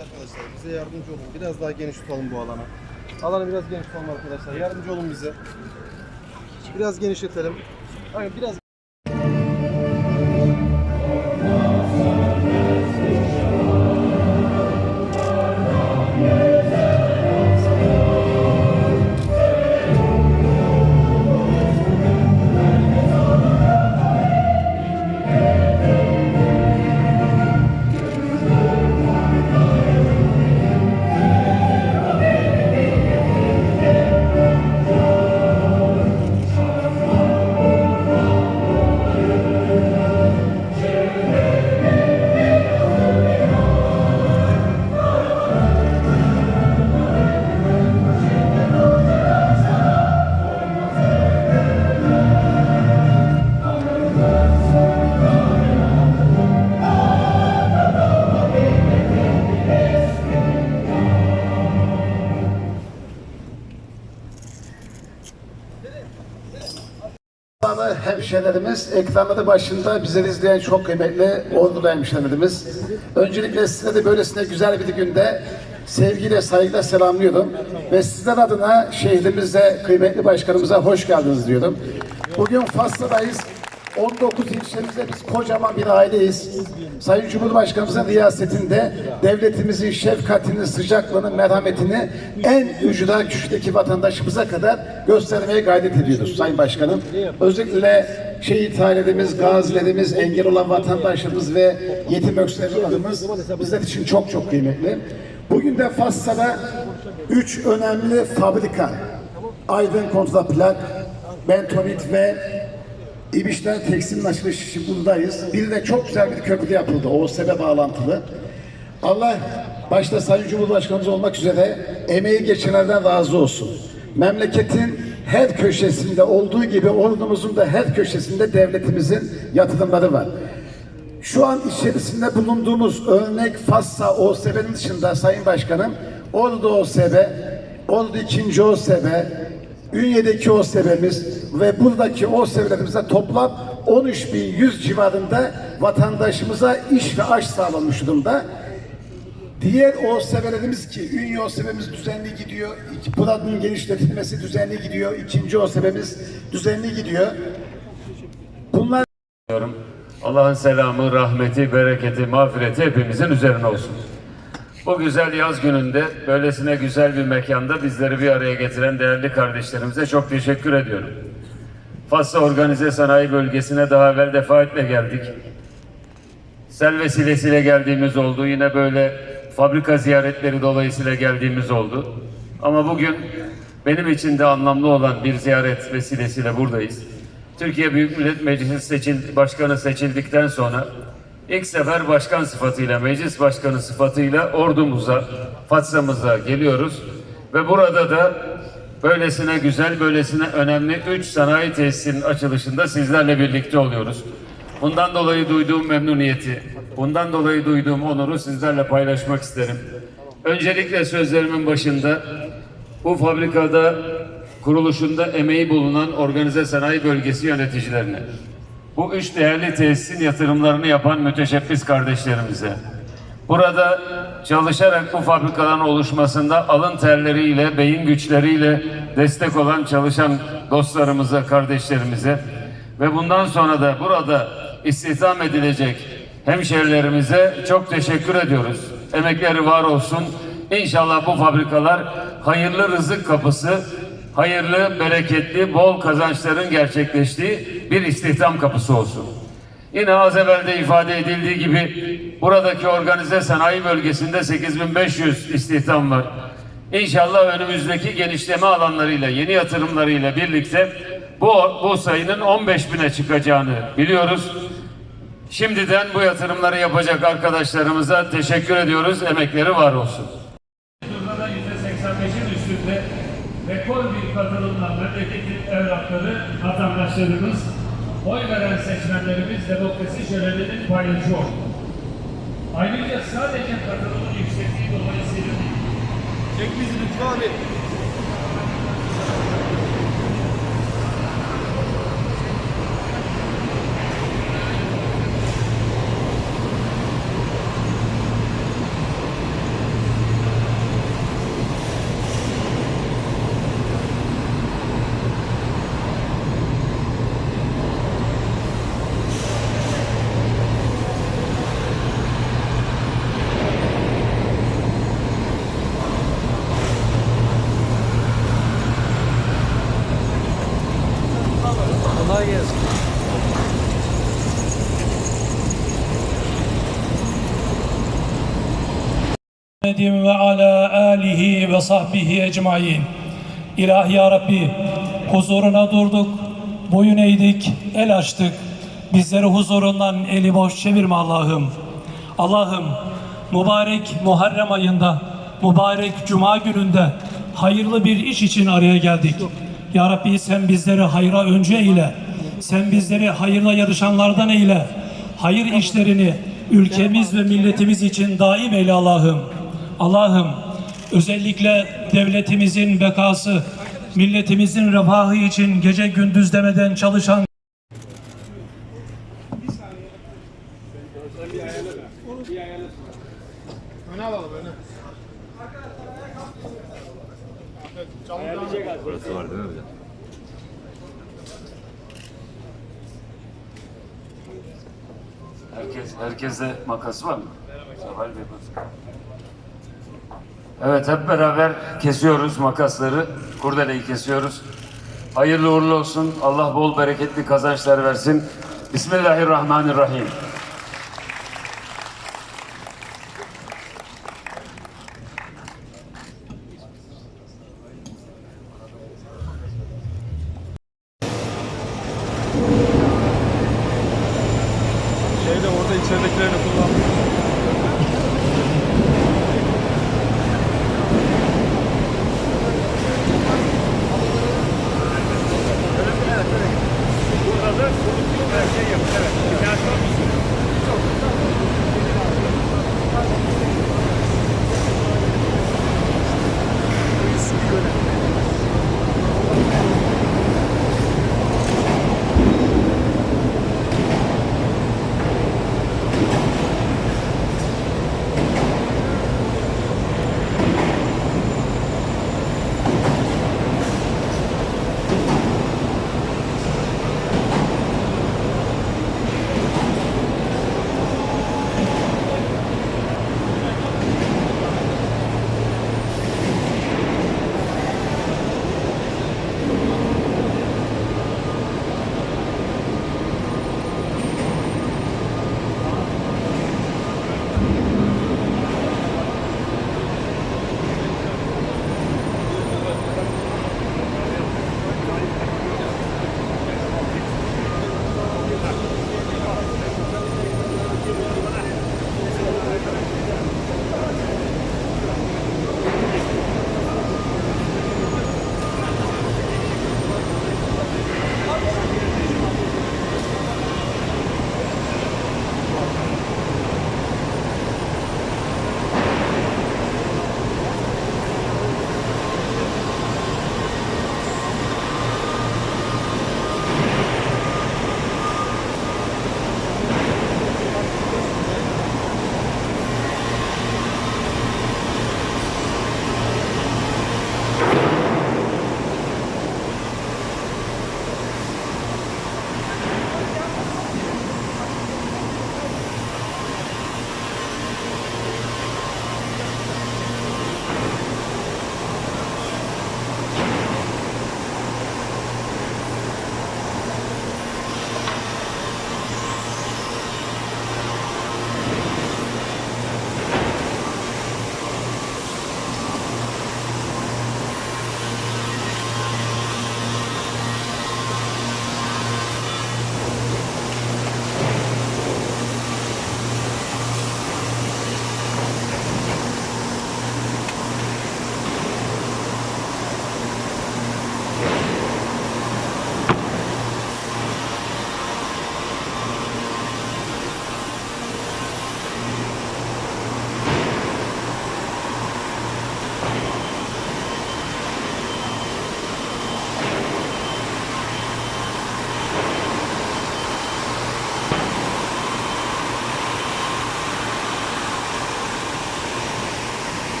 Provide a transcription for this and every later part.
Arkadaşlar bize yardımcı olun. Biraz daha geniş tutalım bu alanı. Alanı biraz geniş tutalım arkadaşlar. Yardımcı olun bize. Biraz genişletelim. Hayır biraz Hemşehrilerimiz, ekranları başında bizleri izleyen çok kıymetli ordulu hemşehrilerimiz. Öncelikle size de böylesine güzel bir günde sevgiyle, saygıyla selamlıyorum. Ve sizler adına şehrimize, kıymetli başkanımıza hoş geldiniz diyorum. Bugün Faslı'dayız. 19 ilçemizde biz kocaman bir aileyiz. Sayın Cumhurbaşkanımızın riyasetinde devletimizin şefkatini, sıcaklığını, merhametini en ücra küçükteki vatandaşımıza kadar göstermeye gayret ediyoruz Sayın Başkanım. Özellikle şehit ailelerimiz, gazilerimiz, engel olan vatandaşlarımız ve yetim öksüzlerimiz bizler için çok çok kıymetli. Bugün de Fassa'da üç önemli fabrika, Aydın Kontraplak, Bentonit ve İbişler Tekstil'in açılışı için buradayız. Bir de çok güzel bir köprü yapıldı. OSB bağlantılı. Allah başta Sayın Cumhurbaşkanımız olmak üzere emeği geçenlerden razı olsun. Memleketin her köşesinde olduğu gibi ordumuzun da her köşesinde devletimizin yatırımları var. Şu an içerisinde bulunduğumuz örnek Fassa OSB'nin dışında Sayın Başkanım, Ordu OSB, Ordu 2. OSB, Ünye'deki OSB'miz ve buradaki OSB'lerimizde toplam 13.100 civarında vatandaşımıza iş ve aş sağlanmış durumda. Diğer OSB'lerimiz ki Ünye OSB'miz düzenli gidiyor. Buranın genişletilmesi düzenli gidiyor. İkinci OSB'miz düzenli gidiyor. Bunlar. Allah'ın selamı, rahmeti, bereketi, mağfireti hepimizin üzerine olsun. Bu güzel yaz gününde böylesine güzel bir mekanda bizleri bir araya getiren değerli kardeşlerimize çok teşekkür ediyorum. Fasla Organize Sanayi Bölgesi'ne daha evvel defaatle geldik. Sel vesilesiyle geldiğimiz oldu. Yine böyle fabrika ziyaretleri dolayısıyla geldiğimiz oldu. Ama bugün benim için de anlamlı olan bir ziyaret vesilesiyle buradayız. Türkiye Büyük Millet Meclisi seçil, Başkanı seçildikten sonra ilk sefer başkan sıfatıyla, meclis başkanı sıfatıyla ordumuza, Fatsa'mıza geliyoruz. Ve burada da böylesine güzel, böylesine önemli üç sanayi tesisinin açılışında sizlerle birlikte oluyoruz. Bundan dolayı duyduğum memnuniyeti, bundan dolayı duyduğum onuru sizlerle paylaşmak isterim. Öncelikle sözlerimin başında bu fabrikada kuruluşunda emeği bulunan organize sanayi bölgesi yöneticilerine, bu üç değerli tesisin yatırımlarını yapan müteşebbis kardeşlerimize, burada çalışarak bu fabrikaların oluşmasında alın terleriyle, beyin güçleriyle destek olan çalışan dostlarımıza, kardeşlerimize ve bundan sonra da burada istihdam edilecek hemşerilerimize çok teşekkür ediyoruz. Emekleri var olsun. İnşallah bu fabrikalar hayırlı rızık kapısı, hayırlı, bereketli, bol kazançların gerçekleştiği bir istihdam kapısı olsun. Yine az evvel de ifade edildiği gibi buradaki organize sanayi bölgesinde 8500 istihdam var. İnşallah önümüzdeki genişleme alanlarıyla, yeni yatırımlarıyla birlikte bu, bu sayının 15 bine çıkacağını biliyoruz. Şimdiden bu yatırımları yapacak arkadaşlarımıza teşekkür ediyoruz. Emekleri var olsun. Burada %85'in üstünde rekor katılımla memleketin evlatları, vatandaşlarımız, oy veren seçmenlerimiz demokrasi şöleninin paylaşı oldu. Ayrıca sadece katılımın yüksekliği dolayısıyla değil, Çek bizi Lütfü abi. Muhammedin ve ala alihi ve sahbihi ecmain. İlahi ya Rabbi huzuruna durduk, boyun eğdik, el açtık. Bizleri huzurundan eli boş çevirme Allah'ım. Allah'ım mübarek Muharrem ayında, mübarek Cuma gününde hayırlı bir iş için araya geldik. Ya Rabbi sen bizleri hayra önce eyle. Sen bizleri hayırla yarışanlardan eyle. Hayır işlerini ülkemiz ve milletimiz için daim eyle Allah'ım. Allah'ım özellikle devletimizin bekası, milletimizin refahı için gece gündüz demeden çalışan Herkes, herkeste makası var mı? Seval Bey bak. Evet hep beraber kesiyoruz makasları. Kurdeleyi kesiyoruz. Hayırlı uğurlu olsun. Allah bol bereketli kazançlar versin. Bismillahirrahmanirrahim. Şeyde orada içeridekilerini kullanmıyor.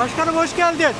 Başkanım hoş geldin.